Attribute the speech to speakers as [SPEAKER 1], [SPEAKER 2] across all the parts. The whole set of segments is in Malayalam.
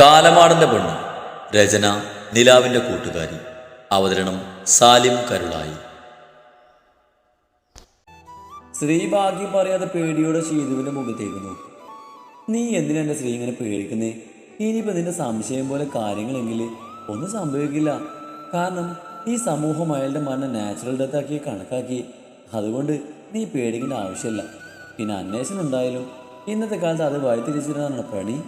[SPEAKER 1] കാലമാടന്റെ പെണ്ണ്. രചന നിലാവിന്റെ കൂട്ടുകാരി. അവതരണം സാലിം കരുളായി.
[SPEAKER 2] ശ്രീ ഭാഗ്യം പറയാതെ പേടിയോടെ ശീതുവിന്റെ മുഖത്തേക്ക് നോക്കി. നീ എന്തിനാ എന്റെ സ്ത്രീ ഇങ്ങനെ പേടിക്കുന്നേ? ഇനിയിപ്പോൾ നിന്റെ സംശയം പോലെ കാര്യങ്ങളെങ്കിൽ ഒന്നും സംഭവിക്കില്ല. കാരണം ഈ സമൂഹം അയാളുടെ മണ്ണ നാച്ചുറൽ ഡെത്ത് ആക്കി കണക്കാക്കി. അതുകൊണ്ട് നീ പേടിക്കേണ്ട ആവശ്യമില്ല. പിന്നെ അന്വേഷണം ഉണ്ടായാലും ഇന്നത്തെ കാലത്ത് അത് വഴിതിരിച്ചിരുന്നതാണ് പണി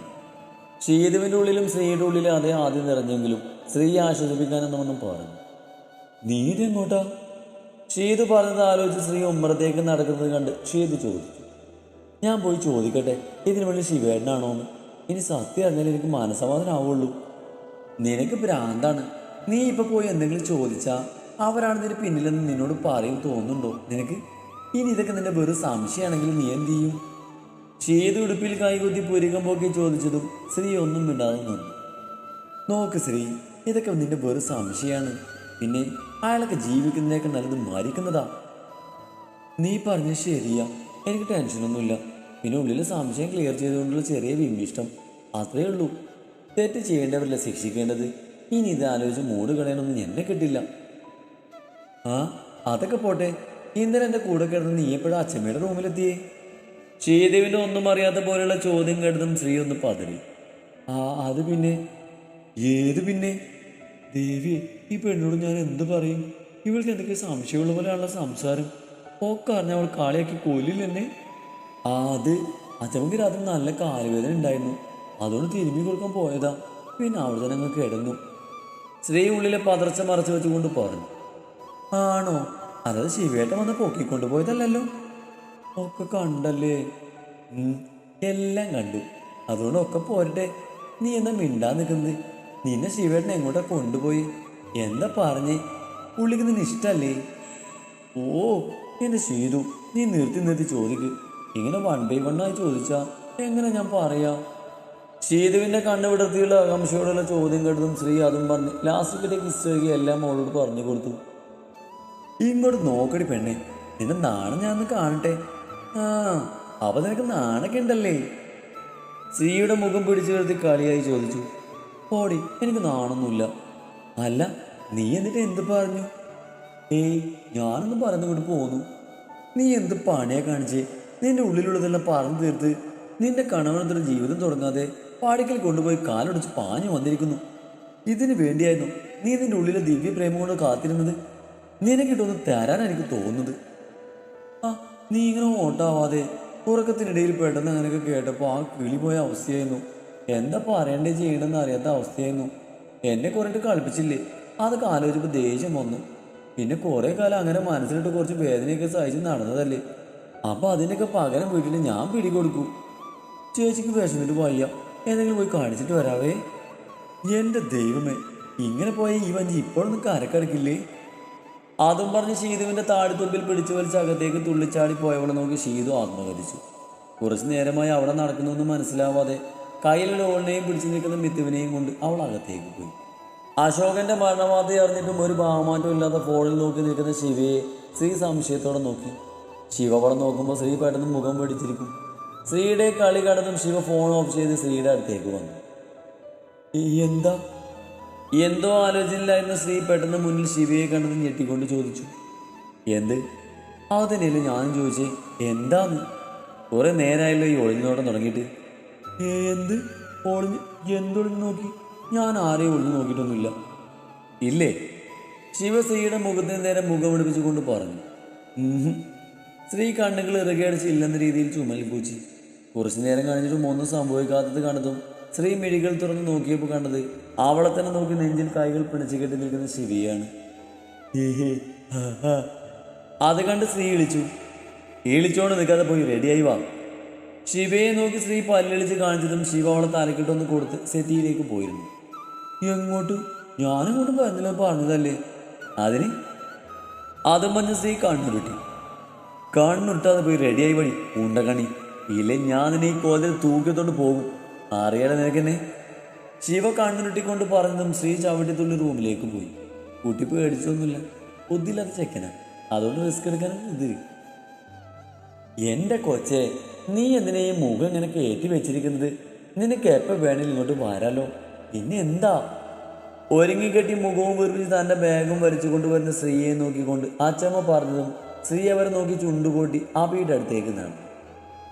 [SPEAKER 2] ഷീതുവിന്റെ ഉള്ളിലും ശ്രീയുടെ ഉള്ളിലും അതേ ആദ്യം നിറഞ്ഞെങ്കിലും സ്ത്രീ ആശ്വസിപ്പിക്കാനെന്നൊന്നും പറഞ്ഞു നീ ഇതെങ്ങോട്ടാ ഷീതു പറഞ്ഞത് ആലോചിച്ച് ശ്രീ ഉമ്മറത്തേക്ക് നടക്കുന്നത് കണ്ട് ഷീതു ചോദിച്ചു. ഞാൻ പോയി ചോദിക്കട്ടെ ഇതിനു വേണ്ടി ശിവേട്ടനാണോ എന്ന്. ഇനി സത്യം അറിഞ്ഞാൽ എനിക്ക് മനസമാധാനാവുള്ളൂ നിനക്ക് ഭ്രാന്താണ്. നീ ഇപ്പൊ പോയി എന്തെങ്കിലും ചോദിച്ചാ അവരാണ് ഇതിന് പിന്നിലെന്ന് നിന്നോട് പറയും തോന്നുന്നുണ്ടോ നിനക്ക്? ഇനി ഇതൊക്കെ നിന്റെ വെറും സംശയമാണെങ്കിൽ നീ എന്ത് ചെയ്യും? ഷീതു ഉടുപ്പിൽ കൈകുത്തി പുരുകം പോക്കി ചോദിച്ചതും സ്ത്രീ ഒന്നും മിണ്ടാതെ നിന്നു. നോക്ക് സ്ത്രീ ഇതൊക്കെ നിന്റെ വെറും സംശയമാണ് പിന്നെ അയാളൊക്കെ ജീവിക്കുന്നതിനൊക്കെ നല്ലത് മരിക്കുന്നതാ. നീ പറഞ്ഞ ശരിയാ. എനിക്ക് ടെൻഷനൊന്നുമില്ല പിന്നെ ഉള്ളിലെ സംശയം ക്ലിയർ ചെയ്തുകൊണ്ടുള്ള ചെറിയ വിമിഷ്ടം. അത്രേ ഉള്ളൂ. തെറ്റ് ചെയ്യേണ്ടവരല്ല ശിക്ഷിക്കേണ്ടത്? ഇനി ഇത് ആലോചിച്ച് മൂട് കളയണമെന്ന് എന്നെ കിട്ടില്ല. ആ അതൊക്കെ പോട്ടെ. ഇന്നലെ എന്റെ കൂടെ കിടന്ന് നീ എപ്പോഴാ അച്ഛമ്മയുടെ റൂമിലെത്തിയേ ശ്രീദേവിന്റെ ഒന്നും അറിയാത്ത പോലെയുള്ള ചോദ്യം കേട്ടതും ശ്രീ ഒന്ന് പതറി. ആ അത് പിന്നെ? ഏത് പിന്നെ? ദേവി ഈ പെണ്ണോട് ഞാൻ എന്ത് പറയും? ഇവൾക്ക് എന്തൊക്കെ സംശയമുള്ള പോലെയാണല്ലോ സംസാരം. ഒക്കെ അറിഞ്ഞ അവൾ കാളിയാക്കി കൊല്ലില്ലെന്നെ ആ അത്. അച്ഛമ്മക്ക് രാത്രി നല്ല കാലുവേദന ഉണ്ടായിരുന്നു. അതുകൊണ്ട് തിരുമ്മി കൊടുക്കാൻ പോയതാ. പിന്നെ അവിടെ തന്നെ അങ്ങ് കിടന്നു. സ്ത്രീ ഉള്ളിലെ പതർച്ച മറച്ചു വെച്ചുകൊണ്ട് പറഞ്ഞു. ആണോ? അതത് ശിവേട്ടം വന്ന് പൊക്കിക്കൊണ്ടു പോയതല്ലല്ലോ. ഒക്കെ കണ്ടല്ലേ? എല്ലാം കണ്ടു. അതുകൊണ്ട് ഒക്കെ പോരട്ടെ. നീ എന്താ മിണ്ടാ നിൽക്കുന്നത് നിന്നെ ശിവേട്ടനെ എങ്ങോട്ടാ കൊണ്ടുപോയി? എന്താ പറഞ്ഞേ? പുള്ളിക്ക് നിന്നെ ഇഷ്ടല്ലേ? ഓ എന്നെ ശീതു നീ നിർത്തി നിർത്തി ചോദിക്ക്. ഇങ്ങനെ വൺ ബൈ വൺ ആയി ചോദിച്ചാ എങ്ങനെ ഞാൻ പറയാ? ശീതുവിന്റെ കണ്ണു വിടർത്തിയുള്ള ആകാംക്ഷയോടുള്ള ചോദ്യം കേട്ടതും ശ്രീ അതും പറഞ്ഞ് ലാസ്റ്റ് കിസ് എല്ലാം മോളോട് പറഞ്ഞു കൊടുത്തു. ഇങ്ങോട്ട് നോക്കടി പെണ്ണെ. നിന്നെ നാളെ ഞാൻ കാണട്ടെ. ആ അപ്പൊ നിനക്ക് നാണൊക്കെ ഉണ്ടല്ലേ? സ്ത്രീയുടെ മുഖം പിടിച്ചു വരുത്തി കളിയായി ചോദിച്ചു. പോടി എനിക്ക് നാണൊന്നുമില്ല. അല്ല നീ എന്നിട്ട് എന്ത് പറഞ്ഞു? ഏയ് ഞാനൊന്നും പറഞ്ഞുകൊണ്ട് പോന്നു. നീ എന്ത് പണിയാ കാണിച്ച്? നിന്റെ ഉള്ളിലുള്ളതെല്ലാം പറഞ്ഞു തീർത്ത് നിന്റെ കണവനത്തിന് ജീവിതം തുടങ്ങാതെ പാടിക്കൽ കൊണ്ടുപോയി കാലൊടിച്ച് പാഞ്ഞു വന്നിരിക്കുന്നു. ഇതിനു വേണ്ടിയായിരുന്നു നീ നിന്റെ ഉള്ളിലെ ദിവ്യ പ്രേമം കൊണ്ട് കാത്തിരുന്നത്. നിനക്കിട്ടൊന്ന് തരാനാണ് എനിക്ക് തോന്നുന്നത്. നീ ഇങ്ങനെ ഓട്ടാവാതെ ഉറക്കത്തിനിടയിൽ പെട്ടെന്ന് അങ്ങനെയൊക്കെ കേട്ടപ്പോൾ ആ കിളി പോയ അവസ്ഥയായിരുന്നു. എന്താ പറയണ്ടേ ചെയ്യണമെന്ന് അറിയാത്ത അവസ്ഥയായിരുന്നു. എന്നെ കുറേട്ട് കളിപ്പിച്ചില്ലേ? അതൊക്കെ ആലോചിച്ചപ്പോൾ ദേഷ്യം വന്നു. പിന്നെ കുറേ കാലം അങ്ങനെ മനസ്സിലിട്ട് കുറച്ച് വേദനയൊക്കെ സഹിച്ച് നടന്നതല്ലേ. അപ്പൊ അതിനൊക്കെ പകരം വീട്ടിൽ ഞാൻ പിടികൊടുക്കൂ ചേച്ചിക്ക് വിഷമിട്ട് വയ്യ. എന്തെങ്കിലും പോയി കാണിച്ചിട്ട് വരാവേ. എന്റെ ദൈവമേ ഇങ്ങനെ പോയ ഈ വഞ്ചി ഇപ്പോഴൊന്നും കരക്കടക്കില്ലേ? അതും പറഞ്ഞ് ഷീതുവിന്റെ താടിത്തുമ്പിൽ പിടിച്ചു വലിച്ച് അകത്തേക്ക് തുള്ളിച്ചാടി പോയവളെ നോക്കി ഷീതു ആത്മകഥിച്ചു. കുറച്ചു നേരമായി അവിടെ നടക്കുന്നൊന്നും മനസ്സിലാവാതെ കയ്യിൽ ഓളിനെയും പിടിച്ചു നിൽക്കുന്ന മിത്തുവിനെയും കൊണ്ട് അവൾ അകത്തേക്ക് പോയി. അശോകന്റെ മരണവാർത്ത അറിഞ്ഞിട്ടും ഒരു ഭാവമാറ്റം ഇല്ലാത്ത ഫോണിൽ നോക്കി നിൽക്കുന്ന ശിവയെ ശ്രീ സംശയത്തോടെ നോക്കി. ശിവ അവിടെ നോക്കുമ്പോൾ ശ്രീ പെട്ടെന്ന് മുഖം പിടിച്ചിരിക്കും. ശ്രീയുടെ കളി കടന്നും ശിവ ഫോൺ ഓഫ് ചെയ്ത് ശ്രീയുടെ അടുത്തേക്ക് വന്നു. എന്താ? എന്തോ ആലോചനയിലായിരുന്ന സ്ത്രീ പെട്ടെന്ന് മുന്നിൽ ശിവയെ കണ്ടത് ഞെട്ടിക്കൊണ്ട് ചോദിച്ചു. എന്ത്? അത് തന്നെയല്ലേ ഞാനും ചോദിച്ചേ എന്താന്ന്? കുറെ നേരമായല്ലോ ഈ ഒളിഞ്ഞോട്ടം തുടങ്ങിയിട്ട്. എന്ത്? ഒളിഞ്ഞ്? എന്തൊളിഞ്ഞ് നോക്കി? ഞാൻ ആരെയും ഒളിഞ്ഞു നോക്കിയിട്ടൊന്നുമില്ല. ഇല്ലേ? ശിവശ്രീയുടെ മുഖത്തിന് നേരെ മുഖമെടുപ്പിച്ചുകൊണ്ട് പറഞ്ഞു. സ്ത്രീ കണ്ണുകൾ ഇറുകയടിച്ച് ഇല്ലെന്ന രീതിയിൽ ചുമൽ പൂച്ചി കുറച്ചു നേരം കഴിഞ്ഞിട്ടും ഒന്നും സംഭവിക്കാത്തത് കണ്ടതും സ്ത്രീ മിഴികൾ തുറന്ന് നോക്കിയപ്പോൾ കണ്ടത് അവളെ തന്നെ നോക്കി നെഞ്ചിൽ കൈകൾ പിണച്ചു കെട്ടി നിൽക്കുന്ന ശിവിയാണ്. അത് കണ്ട് സ്ത്രീ ഇളിച്ചു ഇളിച്ചോണ്ട് നിൽക്കാതെ പോയി റെഡിയായി വാ. ശിവയെ നോക്കി സ്ത്രീ പല്ലിളിച്ച് കാണിച്ചതും ശിവ അവളെ തലക്കിട്ടൊന്ന് കൊടുത്ത് സെറ്റിയിലേക്ക് പോയിരുന്നു. എങ്ങോട്ട്? ഞാനിങ്ങോട്ടും പറഞ്ഞില്ല പറഞ്ഞതല്ലേ? അതിന് അതും പറഞ്ഞ സ്ത്രീ കണ്ണുരുട്ടി കണ്ണുരുട്ടാതെ പോയി റെഡിയായി പണി ഉണ്ടകണി. ഇല്ലേ ഞാൻ നിന്നെ ഈ കോലത്തിൽ തൂക്കിയത്തോണ്ട് പോകും. അറിയാതെ നിനക്കെന്നെ? ശിവ കണ്ണുരുട്ടിക്കൊണ്ട് പറഞ്ഞതും ശ്രീ ചവിട്ടിത്തുള്ളി റൂമിലേക്ക് പോയി. കുട്ടി പേടിച്ചൊന്നുമില്ല. ഒന്നില്ലാത്ത ചെക്കനാ. അതുകൊണ്ട് റിസ്ക് എടുക്കാൻ ഇത്. എന്റെ കൊച്ചെ നീ എന്തിനാ ഈ മുഖം ഇങ്ങനെ കയറ്റി വെച്ചിരിക്കുന്നത്? നിനക്ക് എപ്പോൾ വേണേലും ഇങ്ങോട്ട് വരാലോ. പിന്നെ എന്താ? ഒരുങ്ങിക്കെട്ടി മുഖവും വീർപ്പിച്ച് തന്റെ ബാഗും വലിച്ചു കൊണ്ടുവരുന്ന സ്ത്രീയെ നോക്കിക്കൊണ്ട് അച്ചമ്മ പറഞ്ഞതും സ്ത്രീ അവരെ നോക്കി ചുണ്ടുകൂട്ടി അബിയുടെ അടുത്തേക്ക് നടന്നു.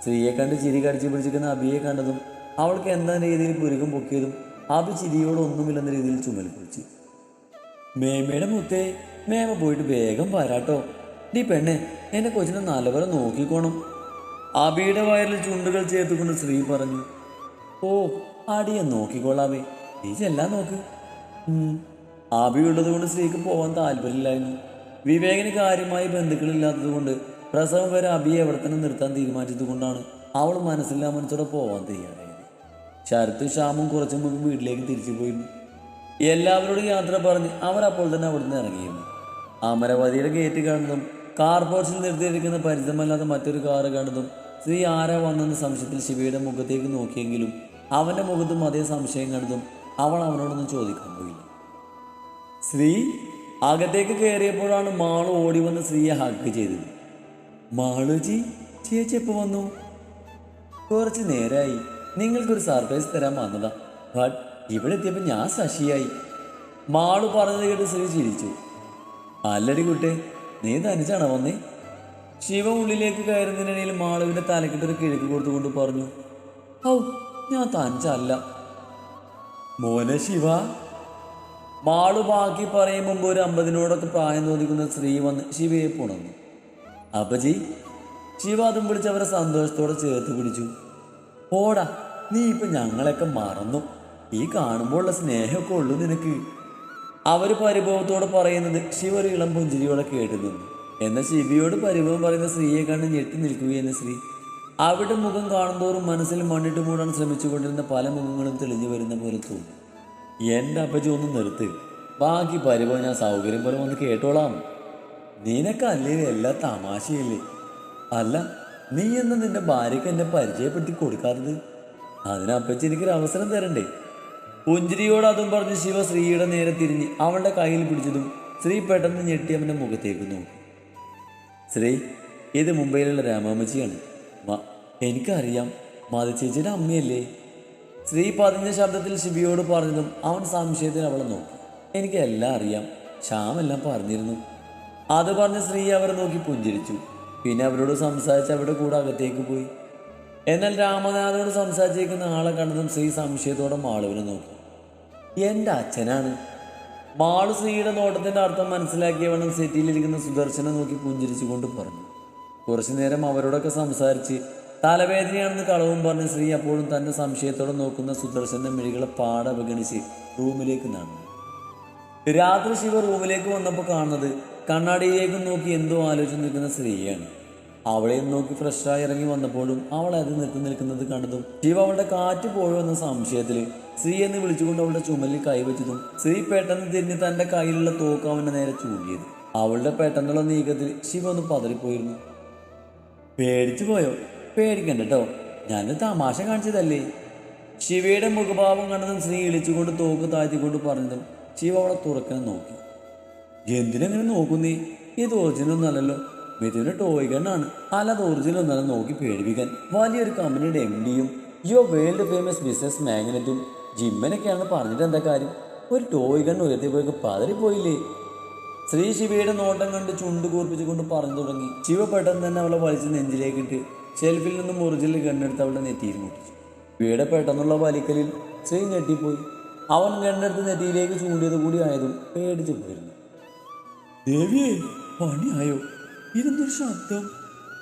[SPEAKER 2] സ്ത്രീയെ കണ്ട് ചിരി കടിച്ചു പിടിച്ചിരിക്കുന്ന അബിയെ കണ്ടതും അവൾക്ക് എന്താ രീതിയിൽ പുരുകം പൊക്കിയതും അഭി ചിരിയോട് ഒന്നുമില്ലെന്ന രീതിയിൽ ചുമൽ കുറിച്ചു. മേമയുടെ മുത്തേ മേമ പോയിട്ട് വേഗം വരാട്ടോ. ഡി പെണ്ണെ എന്റെ കൊച്ചിനെ നല്ലപോലെ നോക്കിക്കോണം. അബിയുടെ വയറിൽ ചുണ്ടുകൾ ചേർത്തുകൊണ്ട് സ്ത്രീ പറഞ്ഞു ഓ അടിയെ നോക്കിക്കോളാവേ നീ ചെല്ലാൻ നോക്ക്. ഉള്ളത് കൊണ്ട് സ്ത്രീക്ക് പോകാൻ താല്പര്യമില്ലായിരുന്നു. വിവേകിന് കാര്യമായി ബന്ധുക്കളില്ലാത്തത് കൊണ്ട് പ്രസവം വരെ അബിയെ എവിടെ തന്നെ നിർത്താൻ തീരുമാനിച്ചത് കൊണ്ടാണ് അവൾ മനസ്സില്ലാ മനസ്സോടെ പോവാൻ തയ്യാറായത് ശരത്തും ശ്യാമും കുറച്ച് മുമ്പ് വീട്ടിലേക്ക് തിരിച്ചു പോയിരുന്നു. എല്ലാവരോടും യാത്ര പറഞ്ഞ് അവരപ്പോൾ തന്നെ അവിടുന്ന് ഇറങ്ങിയിരുന്നു. അമരവതിയുടെ ഗേറ്റ് കാണുന്നതും കാർ പോർച്ചിൽ നിർത്തിയിരിക്കുന്ന പരിചയമല്ലാത്ത മറ്റൊരു കാറ് കാണുന്നതും സ്ത്രീ ആരാ വന്നെന്ന സംശയത്തിൽ ശിവയുടെ മുഖത്തേക്ക് നോക്കിയെങ്കിലും അവന്റെ മുഖത്തും അതേ സംശയം കണ്ടതും അവൾ അവനോടൊന്നും ചോദിക്കാൻ പോയില്ല. ശ്രീ അകത്തേക്ക് കയറിയപ്പോഴാണ് മാൾ ഓടി വന്ന് സ്ത്രീയെ ഹഗ് ചെയ്തത്. മാളുജി ചേച്ചി എപ്പോൾ വന്നു? കുറച്ച് നേരായി. നിങ്ങൾക്കൊരു സർപ്രൈസ് തരാൻ വന്നതാ. ബട്ട് ഇവിടെ എത്തിയപ്പോൾ ഞാൻ ശശിയായി. മാൾ പറഞ്ഞത് കേട്ട് ശ്രീ ചിരിച്ചു. അല്ലടി കുട്ടെ നീ തനിച്ചാണോ വന്നേ? ശിവ ഉള്ളിലേക്ക് കയറുന്നതിനിടയിൽ മാളുവിന്റെ തലക്കിട്ടൊരു കിഴക്ക് കൊടുത്തുകൊണ്ട് പറഞ്ഞു ഔ ഞാൻ തനിച്ചല്ല മോനെ ശിവ മാൾ ബാക്കി പറയും മുമ്പ് ഒരു അമ്പതിനോടൊക്കെ പ്രായം തോന്നിക്കുന്ന സ്ത്രീ വന്ന് ശിവയെ പുണർന്നു. അപ്പജി ശിവ അതും പിടിച്ച് അവരെ സന്തോഷത്തോടെ ചേർത്ത് പിടിച്ചു. ഓടാ നീ ഇപ്പൊ ഞങ്ങളെയൊക്കെ മറന്നു. ഈ കാണുമ്പോഴുള്ള സ്നേഹമൊക്കെ ഉള്ളൂ നിനക്ക്. അവർ പരിഭവത്തോടെ പറയുന്നത് ശിവ ഒരു ഇളം പുഞ്ചിരിയോടെ കേട്ടു നിന്നു എന്നാൽ ശിവയോട് പരിഭവം പറയുന്ന സ്ത്രീയെ കണ്ട് ഞെട്ടി നിൽക്കുകയെന്ന സ്ത്രീ. അവിടെ മുഖം കാണുന്തോറും മനസ്സിൽ മണ്ണിട്ട് മൂടാൻ ശ്രമിച്ചുകൊണ്ടിരുന്ന പല മുഖങ്ങളും തെളിഞ്ഞു വരുന്ന പോലെ തോന്നി. എന്റെ അപ്പച്ചി ഒന്ന് നിർത്ത്. ബാക്കി പരിഭവം ഞാൻ സൗകര്യം പോലെ വന്ന് കേട്ടോളാം. നിനക്കല്ലേ എല്ലാ തമാശയല്ലേ? അല്ല നീ എന്ന് നിന്റെ ഭാര്യയ്ക്ക് എന്നെ പരിചയപ്പെടുത്തി കൊടുക്കാത്തത്? അതിനപ്പച്ചി എനിക്കൊരു അവസരം തരണ്ടേ? പുഞ്ചിരിയോട് അതും പറഞ്ഞ് ശിവ ശ്രീയുടെ നേരെ തിരിഞ്ഞ് അവളുടെ കയ്യിൽ പിടിച്ചതും ശ്രീ പെട്ടെന്ന് ഞെട്ടി അവന്റെ മുഖത്തേക്ക് നോക്കി. ശ്രീ ഇത് മുംബൈയിലുള്ള രാമാമ്മച്ചിയാണ്. മ- എനിക്കറിയാം മധുചേച്ചിയുടെ അമ്മയല്ലേ? ശ്രീ പതിഞ്ഞ ശബ്ദത്തിൽ ശിവയോട് പറഞ്ഞതും അവൻ സംശയത്തിൽ അവളെ നോക്കി. എനിക്കെല്ലാം അറിയാം ശ്യാമെല്ലാം പറഞ്ഞിരുന്നു. അത് പറഞ്ഞ് ശ്രീ അവരെ നോക്കി പുഞ്ചിരിച്ചു. പിന്നെ അവരോട് സംസാരിച്ച് അവരുടെ കൂടെ അകത്തേക്ക് പോയി. എന്നാൽ രാമനാഥനോട് സംസാരിച്ചിരിക്കുന്ന ആളെ കണ്ടതും ശ്രീ സംശയത്തോടെ മാളുവിനെ നോക്കി. എന്റെ അച്ഛനാണ്. മാളു ശ്രീയുടെ നോട്ടത്തിന്റെ അർത്ഥം മനസ്സിലാക്കിയവണ്ണം സെറ്റിയിലിരിക്കുന്ന സുദർശനെ നോക്കി പുഞ്ചിരിച്ചുകൊണ്ട് പറഞ്ഞു. കുറച്ചു നേരം അവരോടൊക്കെ സംസാരിച്ച് തലവേദനയാണെന്ന് കളവും പറഞ്ഞ് ശ്രീ അപ്പോഴും തന്റെ സംശയത്തോടെ നോക്കുന്ന സുദർശന്റെ മിഴികളെ പാടെ അവഗണിച്ച് റൂമിലേക്ക് നടന്നു. രാത്രി ശിവ റൂമിലേക്ക് വന്നപ്പോൾ കാണുന്നത് കണ്ണാടിയിലേക്ക് നോക്കി എന്തോ ആലോചിച്ച് നിൽക്കുന്ന സ്ത്രീയാണ്. അവളെയും നോക്കി ഫ്രഷായി ഇറങ്ങി വന്നപ്പോഴും അവളെ അത് നിർത്തി നിൽക്കുന്നത് കണ്ടതും ശിവ അവളുടെ കാറ്റ് പോയോ എന്ന സംശയത്തിൽ സ്ത്രീ എന്ന് വിളിച്ചുകൊണ്ട് അവളുടെ ചുമലിൽ കൈവച്ചതും സ്ത്രീ പെട്ടെന്ന് തിരിഞ്ഞ് തന്റെ കയ്യിലുള്ള തോക്ക് അവന്റെ നേരെ ചൂടിയത് അവളുടെ പെട്ടെന്നുള്ള നീക്കത്തിൽ ശിവ ഒന്ന് പതറിപ്പോയിരുന്നു. പേടിച്ചു പോയോ? പേടിക്കണ്ട കേട്ടോ ഞാൻ തമാശ കാണിച്ചതല്ലേ? ശിവയുടെ മുഖഭാവം കണ്ടതും സ്ത്രീ ഇളിച്ചുകൊണ്ട് തോക്ക് താഴ്ത്തിക്കൊണ്ട് പറഞ്ഞതും ശിവ അവളെ തുറക്കാൻ നോക്കി. എന്തിനെങ്ങനെ നോക്കുന്നേ? ഇത് ഒറിജിനൽ ഒന്നല്ലല്ലോ മിഥുന ടോയ് ഗണ്ണാണ് അല്ലാതെ ഒറിജിനൽ ഒന്നല്ല നോക്കി പേടിപ്പിക്കാൻ. വലിയൊരു കമ്പനിയുടെ എം ഡിയും യുവർ വേൾഡ് ഫേമസ് ബിസിനസ് മാഗ്നറ്റും ജിമ്മനൊക്കെയാണ് പറഞ്ഞിട്ട് എന്താ കാര്യം? ഒരു ടോയ് ഗൺ ഉയർത്തിയപ്പോഴേക്ക് പതറിപ്പോയില്ലേ? ശ്രീ ശിവയുടെ നോട്ടം കണ്ട് ചുണ്ട് കൂർപ്പിച്ചുകൊണ്ട് പറഞ്ഞു തുടങ്ങി. ശിവ പെട്ടെന്ന് തന്നെ അവളെ വലിച്ച് നെഞ്ചിലേക്കിട്ട് ഷെൽഫിൽ നിന്നും ഒറിജിനൽ ഗണ്ണെടുത്ത് അവളുടെ നെറ്റിയിൽ മുട്ടിച്ചു വീടെ പെട്ടെന്നുള്ള വലിക്കലിൽ ശ്രീ ഞെട്ടിപ്പോയി. അവൻ ഗണ്ണെടുത്ത് നെറ്റിയിലേക്ക് ചൂണ്ടിയത് കൂടി ആയതും പേടിച്ചു പോയിരുന്നു. ദേവിയെ പണിയായോ? ഇതെന്തൊരു ശബ്ദം?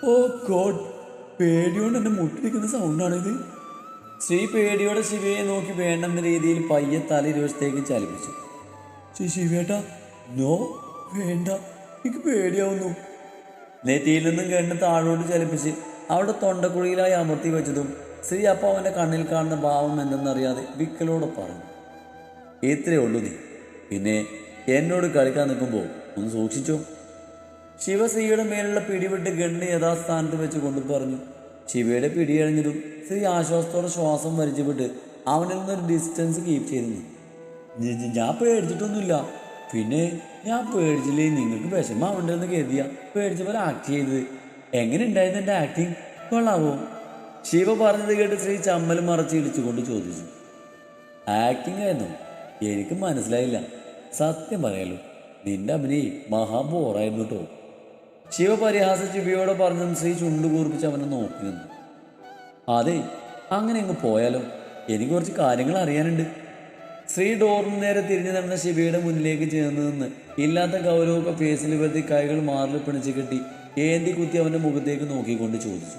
[SPEAKER 2] ഓ ഗോഡ് പേടിയോണ്ട് എന്നെ മുട്ടിരിക്കുന്ന സൗണ്ടാണിത്. ശ്രീ പേടിയോടെ ശിവയെ നോക്കി വേണ്ടെന്ന രീതിയിൽ പയ്യെ തല ഇരുവശത്തേക്ക് ചലിപ്പിച്ചു. ശ്രീ ശിവേട്ട നോ വേണ്ട. എനിക്ക് പേടിയാവുന്നു. നെറ്റിയിൽ നിന്നും കണ്ണ് താഴോട്ട് ചലിപ്പിച്ച് അവിടെ തൊണ്ടക്കുഴിയിലായി അമർത്തി വെച്ചതും ശ്രീ അപ്പ അവന്റെ കണ്ണിൽ കാണുന്ന ഭാവം എന്തെന്നറിയാതെ വിക്കലോട് പറഞ്ഞു. ഇത്രയേ ഉള്ളൂ നീ. പിന്നെ എന്നോട് കളിക്കാൻ നിൽക്കുമ്പോൾ ഒന്ന് സൂക്ഷിച്ചോ. ശിവശ്രീയുടെ മേലുള്ള പിടിവിട്ട് ഗണ്ണ് യഥാസ്ഥാനത്ത് വെച്ച് കൊണ്ടു പറഞ്ഞു ശിവയുടെ പിടിയഴിഞ്ഞതും ശ്രീ ആശ്വാസത്തോടെ ശ്വാസം വലിച്ചുവിട്ട് അവനിൽ നിന്നൊരു ഡിസ്റ്റൻസ് കീപ്പ് ചെയ്തിരുന്നു. ഞാൻ പേടിച്ചിട്ടൊന്നുമില്ല. പിന്നെ ഞാൻ പേടിച്ചില്ലേ? നിങ്ങൾക്ക് വിഷമാവണ്ടെന്ന് കരുതിയ പേടിച്ച പോലെ ആക്ട് ചെയ്തത്. എങ്ങനെ ഉണ്ടായിരുന്നു എന്റെ ആക്ടിങ് കൊള്ളാവോ? ശിവ പറഞ്ഞത് കേട്ട് ശ്രീ ചമ്മൽ മറച്ച് ഇടിച്ചുകൊണ്ട് ചോദിച്ചു ആക്ടിങ് ആയിരുന്നു? എനിക്ക് മനസ്സിലായില്ല. സത്യം പറയാലോ നിന്റെ അമ്മനെ മഹാബോറായിരുന്നു കേട്ടോ ശിവ പരിഹാസ ശിവയോടെ പറഞ്ഞതും ശ്രീ ചുണ്ടു കൂർപ്പിച്ച് അവനെ നോക്കി നിന്നു. അതെ അങ്ങനെ അങ്ങ് പോയാലോ? എനിക്ക് കുറച്ച് കാര്യങ്ങൾ അറിയാനുണ്ട്. ശ്രീ ഡോറിന് നേരെ തിരിഞ്ഞു നടന്ന ശിവയുടെ മുന്നിലേക്ക് ചേർന്ന് നിന്ന് ഇല്ലാത്ത ഗൗരവമൊക്കെ ഫേസിൽ വരുത്തി കൈകൾ മാറിൽ പിണിച്ച് കെട്ടി ഏന്തി കുത്തി അവന്റെ മുഖത്തേക്ക് നോക്കിക്കൊണ്ട് ചോദിച്ചു.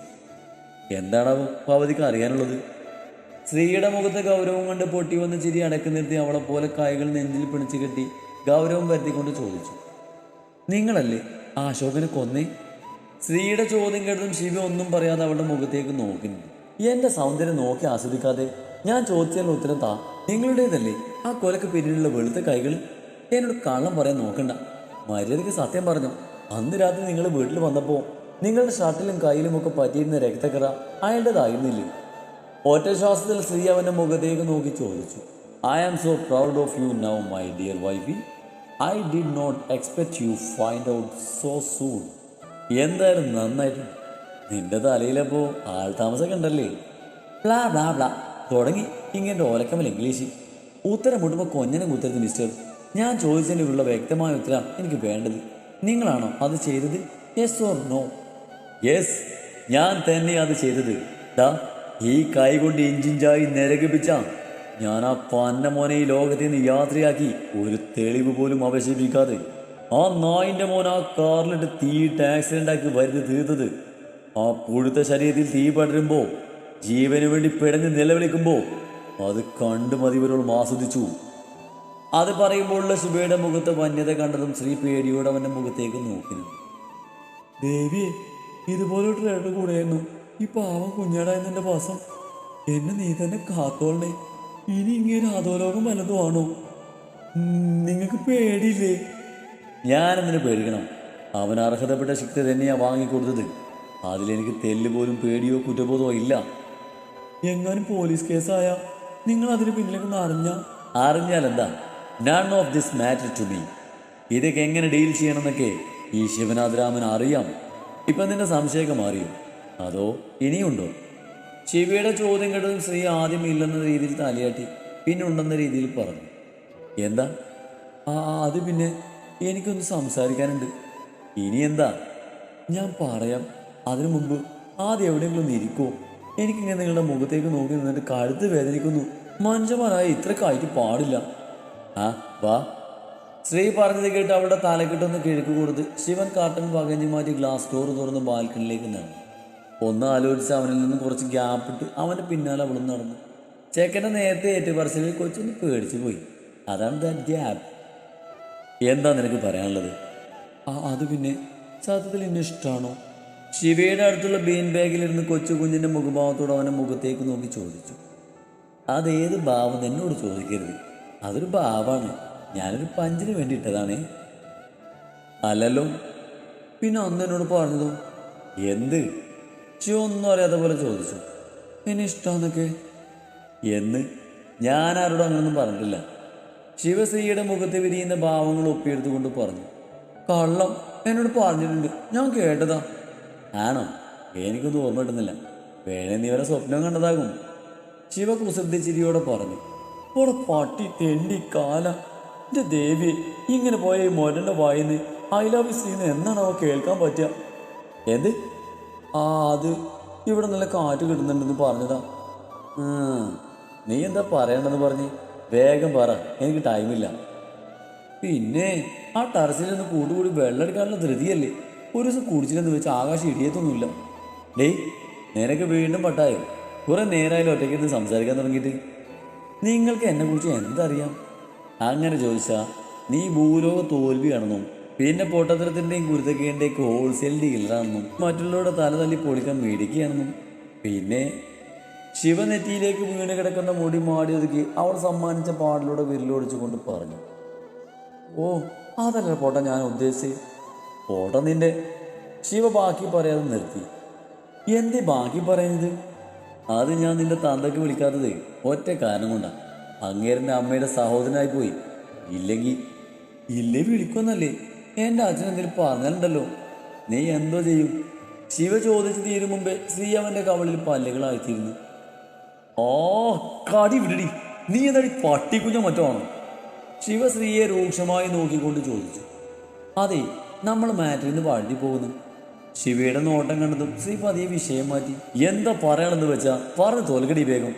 [SPEAKER 2] എന്താണ് അവധിക്ക് അറിയാനുള്ളത്? സ്ത്രീയുടെ മുഖത്തെ ഗൗരവം കണ്ട് പൊട്ടി വന്ന് ചിരി അടക്കി നിർത്തി അവളെ പോലെ കൈകൾ നെഞ്ചിൽ പിണിച്ച് കെട്ടി ഗൗരവം വരുത്തിക്കൊണ്ട് ചോദിച്ചു. നിങ്ങളല്ലേ ആ അശോകനെ കൊന്നേ? സ്ത്രീയുടെ ചോദ്യം കേട്ടതും ശിവ ഒന്നും പറയാതെ അവളുടെ മുഖത്തേക്ക് നോക്കി. എന്റെ സൗന്ദര്യം നോക്കി ആസ്വദിക്കാതെ ഞാൻ ചോദിച്ചതിന് ഉത്തരം താ. നിങ്ങളുടേതല്ലേ ആ കൊലക്ക് പിന്നിലുള്ള വെളുത്ത കൈകൾ? എന്നോട് കള്ളം പറയാൻ നോക്കണ്ട. മര്യാദയ്ക്ക് സത്യം പറഞ്ഞു. അന്ന് രാത്രി നിങ്ങൾ വീട്ടിൽ വന്നപ്പോൾ നിങ്ങളുടെ ഷർട്ടിലും കയ്യിലും ഒക്കെ പറ്റിയിരുന്ന രക്തക്കറ അയാളുടേതായിരുന്നില്ലേ? ഒറ്റ ശ്വാസത്തിൽ സ്ത്രീ അവന്റെ മുഖത്തേക്ക് നോക്കി ചോദിച്ചു. I am so proud of you now my dear wifey I did not expect you find out so soon എന്തായാലും നന്നായിട്ട്? നിന്റെ തലയിലപ്പോ ആൾ താമസമൊക്കെ ഉണ്ടല്ലേ? ബ്ലാ ബ്ലാ ബ്ലാ തുടങ്ങി. ഇങ്ങനെ ഓലക്കമൽ ഇംഗ്ലീഷ്. ഉത്തരം മുട്ടുമ്പോൾ കൊഞ്ഞനെ കുത്തരുത് മിസ്റ്റർ ഞാൻ ചോദിച്ചതിനുള്ള വ്യക്തമായ ഉത്തരം എനിക്ക് വേണ്ടത്. നിങ്ങളാണോ അത് ചെയ്തത്? യെസ് ഓർ നോ യെസ് ഞാൻ തന്നെ അത് ചെയ്തത്. ദാ ഈ കൈ കൊണ്ട് ഇഞ്ചിഞ്ചായി നിരകിപ്പിച്ച. ഞാൻ ആ പന്ന മോനെ ഈ ലോകത്തിൽ നിന്ന് യാത്രയാക്കി ഒരു തെളിവ് പോലും അവശേഷിപ്പിക്കാതെ ആ നായിന്റെ മോൻ ആ കാറിലിട്ട് തീയിട്ട് ആക്സിഡന്റ് ആക്കി വരുത്തി തീർത്തത്. ആ പുഴുത്ത ശരീരത്തിൽ തീ പടരുമ്പോൾ ജീവന് വേണ്ടി പിടഞ്ഞ് നിലവിളിക്കുമ്പോൾ അത് കണ്ടു മതിവരോളം ആസ്വദിച്ചു. അത് പറയുമ്പോഴുള്ള സുബയുടെ മുഖത്ത് വന്യത കണ്ടതും ശ്രീ പേടിയോടെ അവന്റെ മുഖത്തേക്ക് നോക്കി. ദേവിയെ ഇതുപോലെ ട്രേഡ് കൂടെയായിരുന്നു. ഈ പാവം കുഞ്ഞാടായിരുന്നു എന്റെ പാസം എന്നെ നീ തന്നെ കാത്തോളണേ. ഇനി ഇങ്ങനെ അധോലോകം വല്ലതും ആണോ? നിങ്ങൾക്ക് പേടിയില്ലേ? ഞാനെന്തിനു പേടിക്കണം. അവൻ അർഹതപ്പെട്ട ശക്തി തന്നെയാ വാങ്ങിക്കൊടുത്തത്. അതിലെനിക്ക് തെല്ല് പോലും പേടിയോ കുറ്റബോധമോ ഇല്ല. എങ്ങാനും പോലീസ് കേസായ? നിങ്ങൾ അതിന് പിന്നിലേക്ക് അറിഞ്ഞ? അറിഞ്ഞാൽ എന്താ none of this matter to me ഇതൊക്കെ എങ്ങനെ ഡീൽ ചെയ്യണമെന്നൊക്കെ ഈ ശിവനാഥ് രാമൻ അറിയാം. ഇപ്പം നിന്റെ സംശയമൊക്കെ മാറിയോ? അതോ ഇനിയുണ്ടോ? ശിവയുടെ ചോദ്യം കേട്ടതും സ്ത്രീ ആദ്യം ഇല്ലെന്ന രീതിയിൽ തലയാട്ടി പിന്നെ ഉണ്ടെന്ന രീതിയിൽ പറഞ്ഞു. എന്താ? ആ അത് പിന്നെ എനിക്കൊന്ന് സംസാരിക്കാനുണ്ട്. ഇനി എന്താ? ഞാൻ പറയാം. അതിനു മുമ്പ് ആദ്യം എവിടെയെങ്കിലും ഒന്ന് ഇരിക്കുമോ എനിക്കിങ്ങനെ നിങ്ങളുടെ മുഖത്തേക്ക് നോക്കി നിന്നിട്ട് കഴുത്ത് വേദനിക്കുന്നു. മഞ്ചമാരായി ഇത്ര കായ്ക്ക് പാടില്ല. ആ വാ. സ്ത്രീ പറഞ്ഞത് കേട്ട് അവളുടെ തലക്കെട്ടൊന്ന് കിഴക്ക് കൊടുത്ത് ശിവൻ കാട്ടൻ പകഞ്ഞു മാറ്റി ഗ്ലാസ് ഡോർ തുറന്ന് ബാൽക്കണിയിലേക്ക് നടന്നു. ഒന്ന് ആലോചിച്ച് അവനിൽ നിന്ന് കുറച്ച് ഗ്യാപ്പ് ഇട്ട് അവന്റെ പിന്നാലെ അവളും നടന്നു. ചേക്കന്റെ നേരത്തെ ഏറ്റുപറച്ചിലിൽ കൊച്ചൊന്ന് പേടിച്ചു പോയി. അതാണ് ദാറ്റ് ഗ്യാപ്പ് എന്താ നിനക്ക് പറയാനുള്ളത്? ആ അത് പിന്നെ സത്യത്തിൽ എന്നെ ഇഷ്ടമാണോ ശിവയുടെ അടുത്തുള്ള ബീൻ ബാഗിലിരുന്ന് കൊച്ചു കുഞ്ഞിന്റെ മുഖഭാവത്തോട് അവന്റെ മുഖത്തേക്ക് നോക്കി ചോദിച്ചു. അതേത് ഭാവം എന്നോട് ചോദിക്കരുത്. അതൊരു ഭാവമാണ്. ഞാനൊരു പഞ്ചിന് വേണ്ടി ഇട്ടതാണേ. അല്ലല്ലോ. പിന്നെ അന്ന് എന്നോട് പറഞ്ഞതോ? എന്ത്? ശിവ ഒന്നും അറിയാത്ത പോലെ ചോദിച്ചു. എന്നെ ഇഷ്ടമാന്നൊക്കെ എന്ന്? ഞാൻ ആരോടും അങ്ങനൊന്നും പറഞ്ഞിട്ടില്ല. ശിവശ്രീയുടെ മുഖത്ത് വിരിയുന്ന ഭാവങ്ങൾ ഒപ്പിയെടുത്തുകൊണ്ട് പറഞ്ഞു. കള്ളം. എന്നോട് പറഞ്ഞിട്ടുണ്ട്. ഞാൻ കേട്ടതാ. ആണോ? എനിക്കൊന്നും ഓർമ്മ കിട്ടുന്നില്ല. വേണേ നീ വരെ സ്വപ്നം കണ്ടതാകും. ശിവ കുസൃതി ചിരിയോടെ പറഞ്ഞു. ഓടെ പട്ടി തെണ്ടി കാല. എന്റെ ദേവി ഇങ്ങനെ പോയ ഈ മോരന്റെ വായിന്ന് ഐ ലവ് സീന്ന് എന്നാണ് അവ കേൾക്കാൻ പറ്റുക എന്ത്? ആ അത് ഇവിടെ നല്ല കാറ്റ് കിട്ടുന്നുണ്ടെന്ന് പറഞ്ഞതാ. നീ എന്താ പറയണ്ടെന്ന് പറഞ്ഞ്? വേഗം പറ എനിക്ക് ടൈമില്ല പിന്നെ ആ ടെറസിൽ നിന്ന് കൂടുകൂടി വെള്ളം എടുക്കാനുള്ള ധൃതിയല്ലേ? ഒരു ദിവസം കുടിച്ചില്ലെന്ന് വെച്ച് ആകാശം ഇടിയത്തൊന്നുമില്ല. ഡേയ് നിനക്ക് വീണ്ടും പട്ടായോ? കുറെ നേരമായാലും ഒറ്റയ്ക്ക് ഇരുന്ന് സംസാരിക്കാൻ തുടങ്ങിയിട്ട്. നിങ്ങൾക്ക് എന്നെക്കുറിച്ച് എന്തറിയാം അങ്ങനെ ചോദിച്ചാൽ നീ ഭൂലോക തോൽവിയാണെന്നും പിന്നെ പൊട്ടത്തരത്തിന്റെയും കുരുത്തക്കേന്റെയൊക്കെ ഹോൾസെയിൽ ഡീലറാണെന്നും മറ്റുള്ളവരുടെ തല തല്ലി പൊളിക്കാൻ മേടിക്കുകയാണെന്നും. പിന്നെ ശിവനെറ്റിയിലേക്ക് വീണ് കിടക്കുന്ന മുടി മാടി ഒതുക്കി അവൾ സമ്മാനിച്ച പാടിലൂടെ വിരലോടിച്ചുകൊണ്ട് പറഞ്ഞു. ഓ അതല്ല പോട്ട ഞാൻ ഉദ്ദേശിച്ചു? പോട്ട നിന്റെ ശിവ ബാക്കി പറയാതെ നിർത്തി. എന്തേ ബാക്കി പറയുന്നത്? അത് ഞാൻ നിന്റെ തന്തക്ക് വിളിക്കാത്തത്. ഒറ്റ കാരണം കൊണ്ടാണ് അങ്ങേരന്റെ അമ്മയുടെ സഹോദരനായി പോയി. ഇല്ലെങ്കിൽ ഇല്ലേ വിളിക്കൊന്നല്ലേ എന്റെ അച്ഛൻ എന്തെങ്കിലും പറഞ്ഞിട്ടുണ്ടല്ലോ. നീ എന്തോ ചെയ്യും. ശിവ ചോദിച്ചു തീരും മുമ്പേ ശ്രീ അവന്റെ കവളിൽ പല്ലുകളായിത്തീരുന്നു. ഓ കടി വിടടി. നീ എന്താടി പട്ടിക്കുഞ്ഞ മറ്റോ ആണോ? ശിവ ശ്രീയെ രൂക്ഷമായി നോക്കിക്കൊണ്ട് ചോദിച്ചു. അതെ നമ്മൾ മാറ്റിൽ നിന്ന് വഴി പോകുന്നു. ശിവയുടെ നോട്ടം കണ്ടതും ശ്രീ പതിയെ വിഷയം മാറ്റി. എന്താ പറയണമെന്ന് വെച്ചാൽ പറഞ്ഞു തോൽക്കടി വേഗം.